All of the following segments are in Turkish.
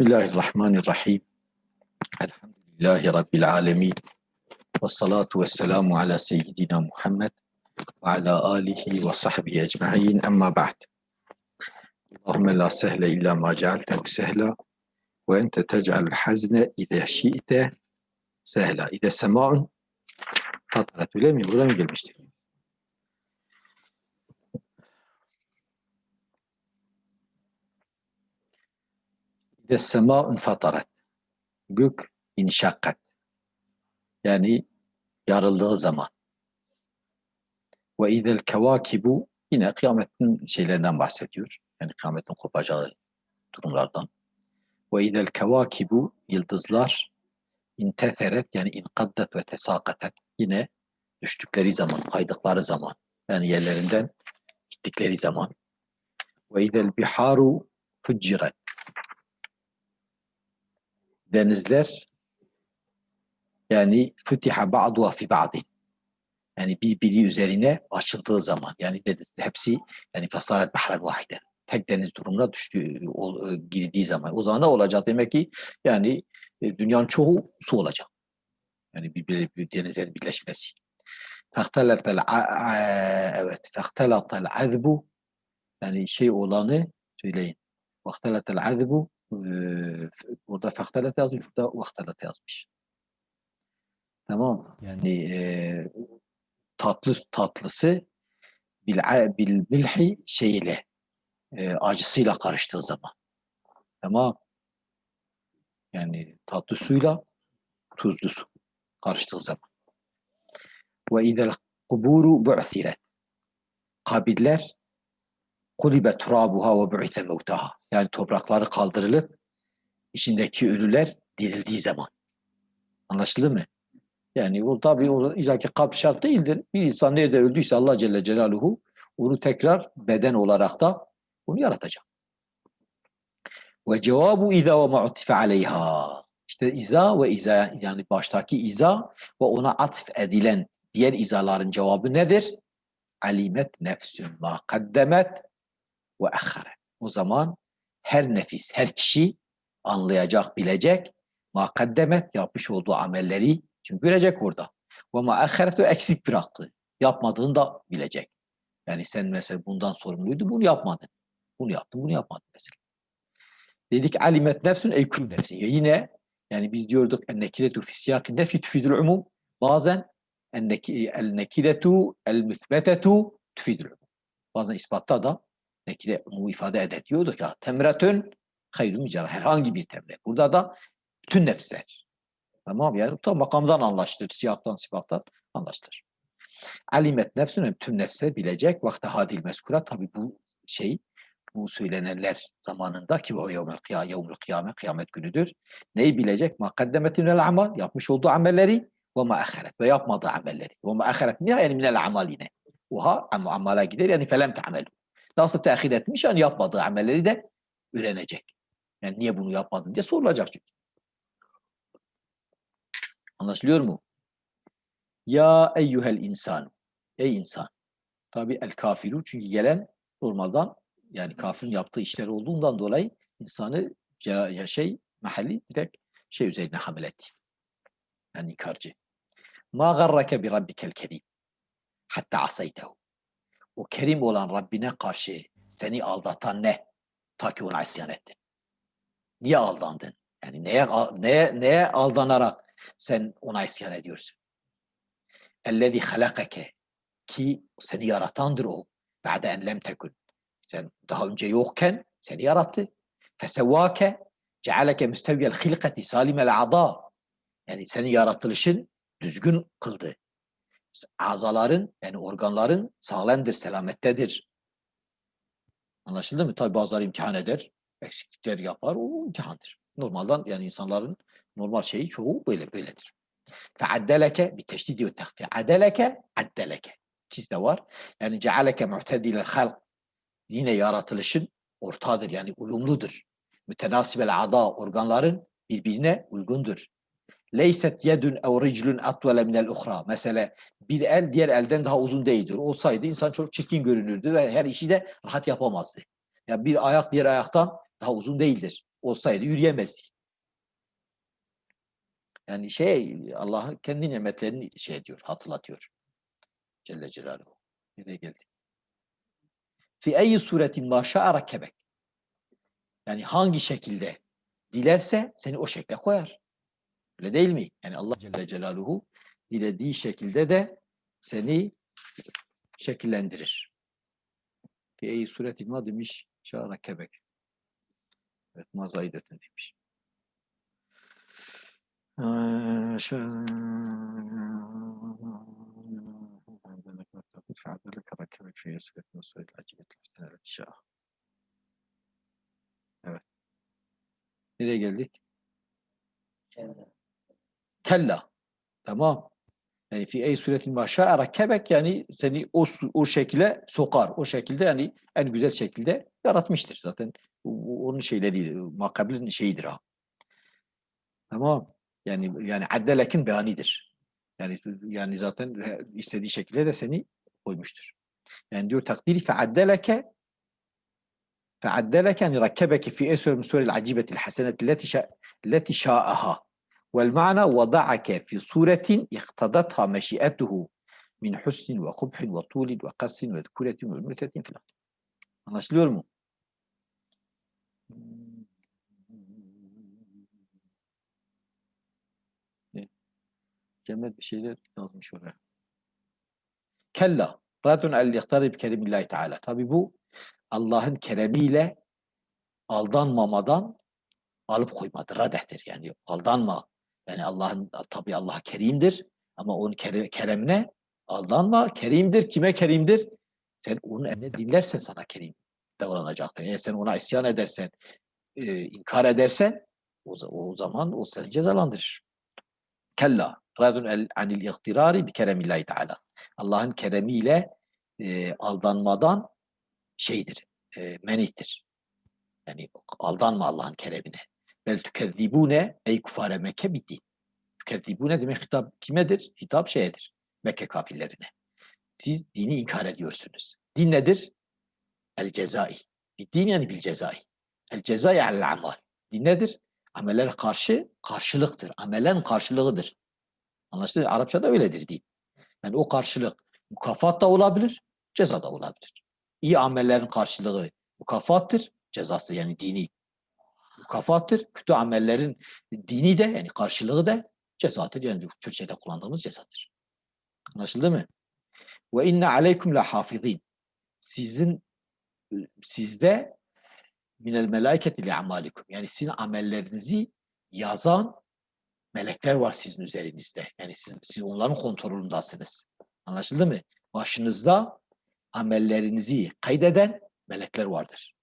بسم الله الرحمن الرحيم. الحمد لله رب العالمين. والصلاة والسلام على سيدنا محمد وعلى آله وصحبه أجمعين. أما بعد اللهم لا سهل إلا ما جعلته سهلا وأنت تجعل الحزن إذا شئت سهلا. إذا السماء فطرت ولم يقول المشتري Sema'un fatarat. Gök inşakkat. Yani yarıldığı zaman. Ve izel kevakibu yine kıyametin şeylerinden bahsediyor. Yani kıyametin kopacağı durumlardan. Ve izel kevakibu yıldızlar intetheret yani inkaddet ve tesakatet yine düştükleri zaman, kaydıkları zaman yani yerlerinden gittikleri zaman. Ve izel biharu fucciret denizler yani fütiha ba'duha fi ba'din yani birbiri üzerine açıldığı zaman yani deniz hepsi yani fasalet bahran vahide tek deniz durumuna düştüğü o, girdiği zaman o zaman ne olacak demek ki yani e, dünyanın çoğu su olacak. Yani birbiri bir denizlerin birleşmesi. Fehteletel evet fehteletel azbu yani şey olanı söyleyin. Fehteletel azbu burada fehtalet yazmış, burada vahtalet yazmış. Tamam. Yani e, tatlı tatlısı bil, bil milhi şeyle e, acısıyla karıştığı zaman. Tamam. Yani tatlı suyla tuzlu su karıştığı zaman. Ve idel kuburu bu'thiret. Kabirler kulibe turabuha ve bu'ite mevtaha. Yani toprakları kaldırılıp içindeki ölüler dirildiği zaman. Anlaşıldı mı? Yani o tabi o illaki kalp şart değildir. Bir insan nerede öldüyse Allah Celle Celaluhu onu tekrar beden olarak da onu yaratacak. Ve cevabu iza ve ma'utife aleyha. İşte iza ve iza yani baştaki iza ve ona atf edilen diğer izaların cevabı nedir? Alimet nefsün ma kaddemet ve ahare. O zaman her nefis, her kişi anlayacak, bilecek. Ma kaddemet yapmış olduğu amelleri çünkü görecek orada. Ve ma ahiretu eksik bıraktı. Yapmadığını da bilecek. Yani sen mesela bundan sorumluydu, bunu yapmadın. Bunu yaptın, bunu yapmadın mesela. Dedik alimet nefsün ey kül nefsin. Ya yine yani biz diyorduk en nekiretu fi siyakin nefi tüfidül umum. Bazen en nekiretu el müthbetetu tüfidül umum. Bazen ispatta da nekire umumu ifade eder diyorduk ya temretün hayrun mücerrah. Herhangi bir temre. Burada da bütün nefsler. Tamam yani tam makamdan anlaştır. Siyahtan sifattan anlaştır. Alimet nefsün tüm nefse bilecek. Vakti hadil meskura tabi bu şey bu söylenenler zamanında ki o yevmel kıyamet, yevmel kıyamet, kıyamet günüdür. Neyi bilecek? Ma kaddemetinel amal, yapmış olduğu amelleri ve ma ahiret ve yapmadığı amelleri. Ve ma ahiret niye yani minel amal yine. Oha ama amala gider yani felem te'amelu. Nasıl tehir etmiş yani yapmadığı amelleri de öğrenecek. Yani niye bunu yapmadın diye sorulacak çünkü. Anlaşılıyor mu? Ya eyyuhel insan. Ey insan. Tabi el kafiru çünkü gelen normalden yani kafirin yaptığı işler olduğundan dolayı insanı ya şey mahalli direkt şey üzerine hamil etti. Yani inkarcı. Ma garrake bi rabbikel kerim. Hatta asaytehu. O kerim olan Rabbine karşı seni aldatan ne? Ta ki ona isyan ettin. Niye aldandın? Yani neye, neye, neye aldanarak sen ona isyan ediyorsun? Ellezî halakake ki seni yaratandır o. Ba'de en lem tekun. Sen daha önce yokken seni yarattı. Fesevvâke cealeke müsteviyel hilkati salimel ada. Yani senin yaratılışın düzgün kıldı. Azaların yani organların sağlamdır, selamettedir. Anlaşıldı mı? Tabi bazıları imtihan eder eksiklikler yapar, o imtihandır. Normalden yani insanların normal şeyi çoğu böyle böyledir. Feaddeleke bir teşdidi ve tehfi. Adeleke, addeleke. İkisi de var. Yani cealeke muhtedilel halk. Yine yaratılışın ortadır yani uyumludur. Mütenasibel ada organların birbirine uygundur. Leyset yedun ev riclun atwele minel uhra. Mesela bir el diğer elden daha uzun değildir. Olsaydı insan çok çirkin görünürdü ve her işi de rahat yapamazdı. Ya yani bir ayak diğer ayaktan daha uzun değildir. olsaydı yürüyemezdi. Yani şey Allah kendi nimetlerini şey ediyor, hatırlatıyor. Celle Celaluhu. Nereye geldik? Fi eyyi suretin ma şa'a rakkebek. Yani hangi şekilde dilerse seni o şekle koyar. Öyle değil mi? Yani Allah Celle Celaluhu dilediği şekilde de seni şekillendirir. Fiyeyi sureti ma demiş şara kebek. Evet mazaideten demiş. Ee, evet. Nereye geldik? Kella. Tamam. Yani fi ey suretin maşa rakkebek yani seni o o şekilde sokar. O şekilde yani en güzel şekilde yaratmıştır zaten. Onun şeyleri makabilin şeyidir ha. Tamam. Yani yani addelekin beğenidir. Yani yani zaten istediği şekilde de seni koymuştur. Yani diyor takdiri feaddeleke feaddeleke yani rakkebeke fi min surel acibeti haseneti leti şa leti şa'aha ma'na vada'ake fi suretin iktadatha meşi'etuhu min husnin ve kubhin ve tulin ve kassin ve kuretin ve ümretetin filan. Anlaşılıyor mu? Ne? Cemal bir şeyler yazmış oraya. Kella. Radun el ihtari bi kerimillahi teala. Tabi bu Allah'ın keremiyle aldanmamadan alıp koymadır. Radehtir yani aldanma. Yani Allah'ın tabi Allah kerimdir ama onun kere- keremine aldanma. Kerimdir. Kime kerimdir? Sen onun emrine dinlersen sana kerim davranacaktır. Eğer sen ona isyan edersen, e, inkar edersen o, o zaman o seni cezalandırır. Kella. Radun el anil ihtirari bi keremillahi teala. Allah'ın keremiyle e, aldanmadan şeydir, e, menihtir. Yani aldanma Allah'ın keremine. Bel tükezzibune ey kufare Mekke bitti. Tükezzibune demek hitap kimedir? Hitap şeyedir. Mekke kafirlerine. Siz dini inkar ediyorsunuz. Din nedir? El cezai. Din yani bil cezai. El cezai alel amal. Din nedir? Amellere karşı karşılıktır. Amelen karşılığıdır. Anlaşıldı? mı? Arapçada öyledir din. Yani o karşılık mukafat da olabilir, ceza da olabilir. İyi amellerin karşılığı mukafattır, cezası yani dini mukafattır. Kötü amellerin dini de yani karşılığı da cezadır. Yani Türkçe'de kullandığımız cezadır. Anlaşıldı mı? Ve inne aleykum la hafizin. Sizin sizde minel melaiketi li amalikum. Yani sizin amellerinizi yazan melekler var sizin üzerinizde. Yani siz, siz onların kontrolündasınız. Anlaşıldı mı? Başınızda amellerinizi kaydeden melekler vardır.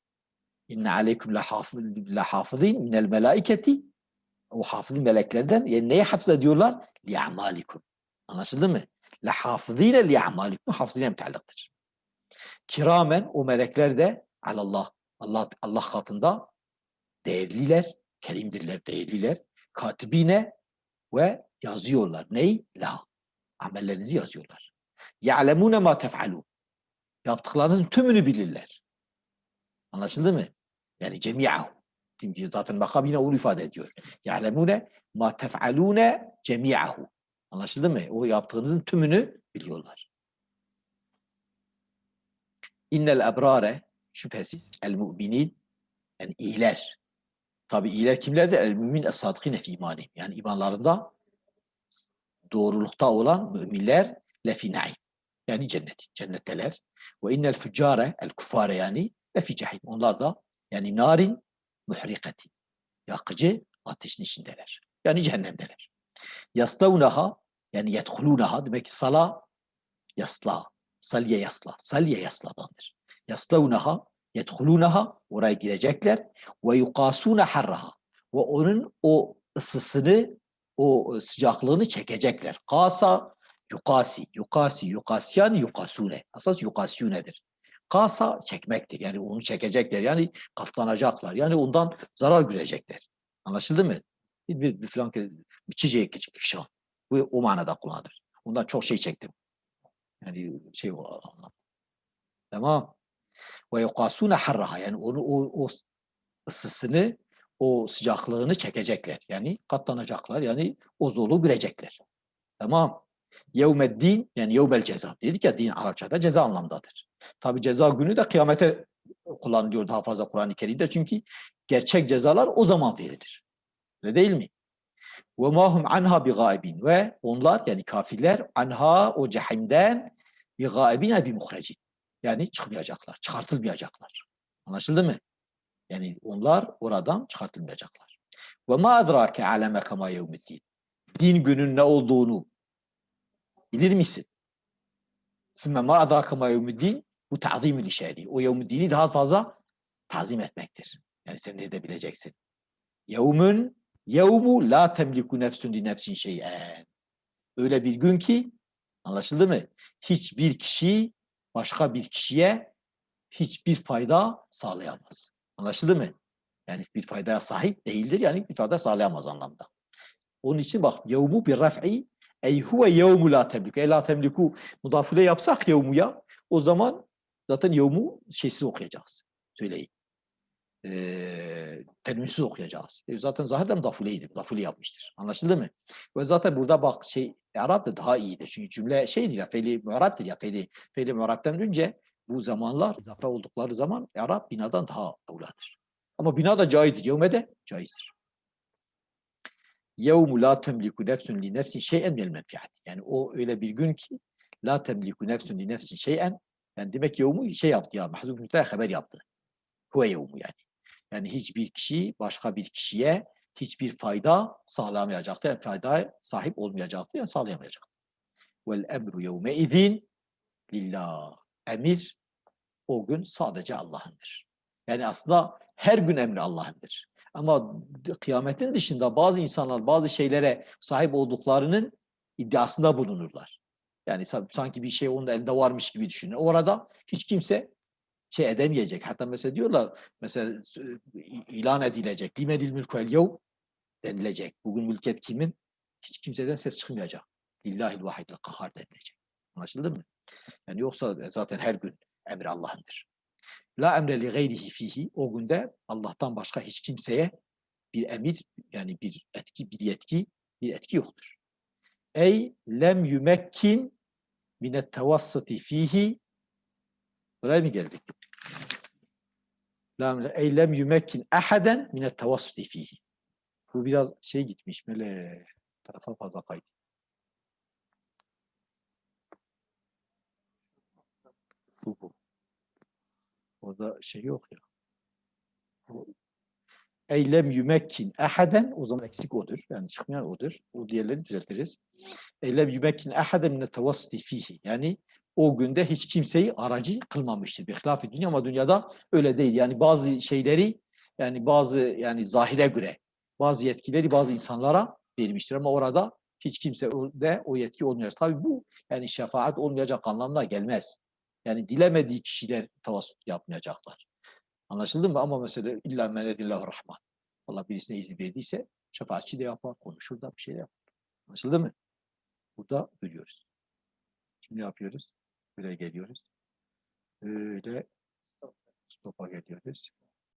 İnne aleyküm la hafızin minel melaiketi o hafızın meleklerden yani neyi hafız ediyorlar? Li amalikum. Anlaşıldı mı? La hafızine li amalikum hafızine müteallıktır. Kiramen o melekler de alallah Allah Allah katında değerliler, kerimdirler, değerliler. Katibine ve yazıyorlar. Ney? La. Amellerinizi yazıyorlar. Ya'lemune ma tef'alun. Yaptıklarınızın tümünü bilirler. Anlaşıldı mı? Yani cemi'ahu. Çünkü zaten makam yine onu ifade ediyor. Ya'lemune ma tef'alune cemi'ahu. Anlaşıldı mı? O yaptığınızın tümünü biliyorlar. İnnel ebrare şüphesiz el müminin yani iyiler. Tabi iyiler kimlerdir? El mümin es sadıkine fi imanihim. Yani imanlarında doğrulukta olan müminler lefi naim. Yani cennet, cennetteler. Ve innel füccare, el kuffare yani lefi cehim. Onlar da yani narin muhrikati. Yakıcı ateşin içindeler. Yani cehennemdeler. Yastavnaha yani yedhulunaha demek ki sala yasla. Salye yasla. Salye yasladandır. Yastavnaha yedhulunaha oraya girecekler ve yukasuna harraha ve onun o ısısını o sıcaklığını çekecekler. Kasa yukasi, yukasi, yukasyan, yukasune. Asas yukasyonedir. Kasa çekmektir. Yani onu çekecekler. Yani katlanacaklar. Yani ondan zarar görecekler. Anlaşıldı mı? Bir, bir, falan bir çiçeği kişi. Bu o manada kullanılır. Ondan çok şey çektim. Yani şey o anlam. Tamam. Ve yukasune harraha. Yani onu o, o ısısını o sıcaklığını çekecekler. Yani katlanacaklar. Yani o zorluğu görecekler. Tamam. Yevmeddin yani yevmel ceza. Dedik ya din Arapçada ceza anlamdadır. Tabi ceza günü de kıyamete kullanılıyor daha fazla Kur'an-ı Kerim'de. Çünkü gerçek cezalar o zaman verilir. Öyle değil mi? Ve mahum anha bi gaibin ve onlar yani kafirler anha o cehimden bi gaibin bi muhrecin. Yani çıkmayacaklar, çıkartılmayacaklar. Anlaşıldı mı? Yani onlar oradan çıkartılmayacaklar. Ve ma adrake aleme kama yevmiddin. Din günün ne olduğunu bilir misin? Sümme ma adrake ma yevmiddin bu ta'zimül işari. O yevmiddini daha fazla tazim etmektir. Yani sen de bileceksin. Yevmün yevmu la temliku nefsun li nefsin şey'en. Öyle bir gün ki anlaşıldı mı? Hiçbir kişi başka bir kişiye hiçbir fayda sağlayamaz. Anlaşıldı mı? Yani bir faydaya sahip değildir yani bir fayda sağlayamaz anlamda. Onun için bak yevmu bir raf'i ey huve yevmu la temliku. Ey la temliku mudafile yapsak yevmuya o zaman zaten yevmu şeysiz okuyacağız. Söyleyin. Ee, tenvinsiz okuyacağız. E, zaten zaten mudafileydi. Mudafile yapmıştır. Anlaşıldı mı? Ve zaten burada bak şey Arap da daha iyidir. Çünkü cümle şeydir ya feili muaraptır ya feili, feili muaraptan önce bu zamanlar izafe oldukları zaman Arap binadan daha evladır. Ama bina da caizdir. Yevme de caizdir. Yevmu la temliku nefsun li nefsin şeyen minel menfiat. Yani o öyle bir gün ki la temliku nefsun li nefsin şeyen yani demek yevmu şey yaptı ya mahzuf müteahhit haber yaptı. Huve yevmu yani. Yani hiçbir kişi başka bir kişiye hiçbir fayda sağlamayacaktır. Yani faydaya sahip olmayacaktır. Yani sağlayamayacaktır. Vel emru yevme izin lillah. Emir o gün sadece Allah'ındır. Yani aslında her gün emri Allah'ındır. Ama kıyametin dışında bazı insanlar bazı şeylere sahip olduklarının iddiasında bulunurlar. Yani sanki bir şey onun elinde varmış gibi düşünün. Orada hiç kimse şey edemeyecek. Hatta mesela diyorlar mesela ilan edilecek. Limedil mülkü el denilecek. Bugün mülkiyet kimin? Hiç kimseden ses çıkmayacak. Lillahil vahidil kahhar denilecek. Anlaşıldı mı? Yani yoksa zaten her gün emir Allah'ındır. La emre li gayrihi fihi o günde Allah'tan başka hiç kimseye bir emir yani bir etki bir yetki bir etki yoktur. Ey lem yumekkin minet tevassıti fihi Buraya mı geldik? Ey lem yumekkin ahaden minet tevassıti fihi. Bu biraz şey gitmiş böyle tarafa fazla kaydı. Bu bu. Orada şey yok ya. Eylem yümekkin ehaden o zaman eksik odur. Yani çıkmayan odur. O diğerlerini düzeltiriz. Eylem yümekkin ehaden mine tevassıti fihi. Yani o günde hiç kimseyi aracı kılmamıştır. Bir hilaf dünya ama dünyada öyle değil. Yani bazı şeyleri yani bazı yani zahire göre bazı yetkileri bazı insanlara vermiştir ama orada hiç kimse de o yetki olmuyor. Tabii bu yani şefaat olmayacak anlamına gelmez. Yani dilemediği kişiler tavassut yapmayacaklar. Anlaşıldı mı? Ama mesela illa menedillahu rahman. Allah birisine izin verdiyse şefaatçi de yapar, konuşur da bir şey yapar. Anlaşıldı mı? Burada görüyoruz. Şimdi yapıyoruz? Böyle geliyoruz. Böyle stopa geliyoruz.